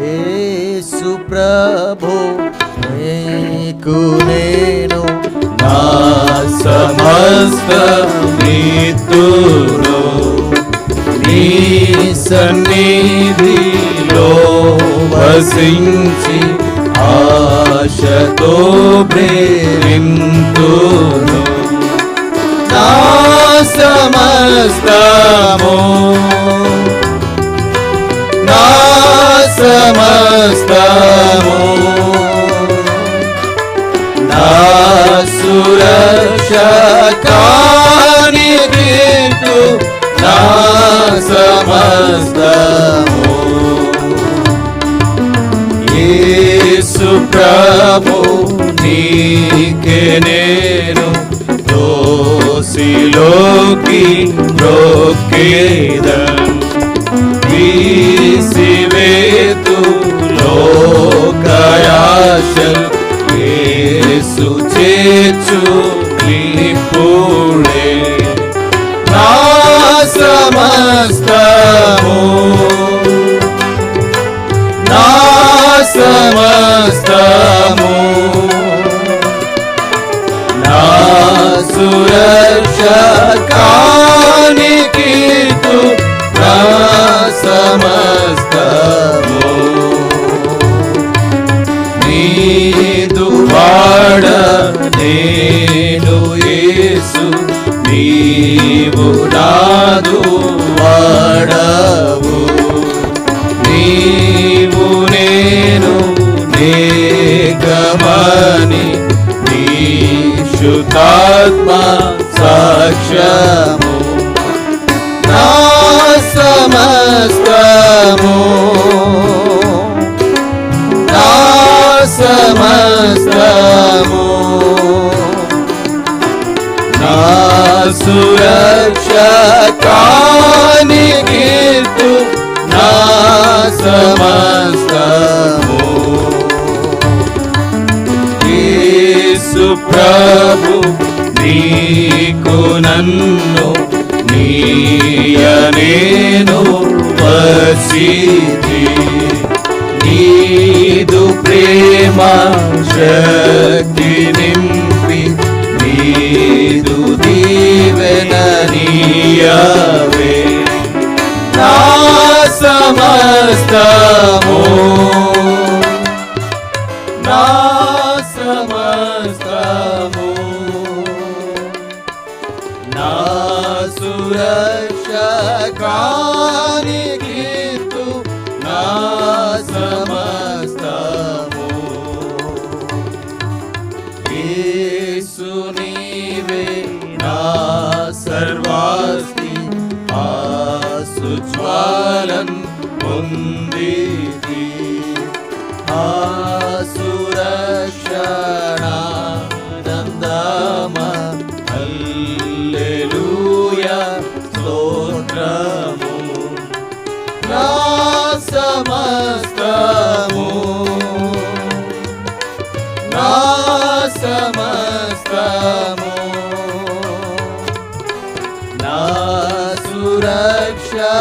యేసు ప్రభు నీకు నేను నా సమస్త మిత్రులు నీ సన్నిధిలో వసించి ఆశతో ప్రేరింతును నా సమస్తమో సమస్తము యేసు ప్రభు నీకే నేను దోసిలోకి రొక్కేదను తీసివేతు లోకయాశల్ యేసు చేర్చు నిపుడే నా సమస్తము సురక్ష కానికీతు నా సమస్తము. నీదు వాడ నేను యేసు నీవు నాదు వాడవు. నీవు నేను నేగమని నీ పరిశుద్ధాత్మ సాక్ష్యము. నా సమస్తము. నా సమస్తము. నా సురక్ష కానికీర్తు నా నీకు నన్ను నీయనేను వసిది నీదు ప్రేమ శక్తి నింపి నీదు దీవెన నీయవే. నా సమస్తమో నా సురక్ష కానికీర్తు నా సమస్తము యేసు నా సర్వాస్తి ఆసుజ్వాలన్ పొందితి सुरक्षा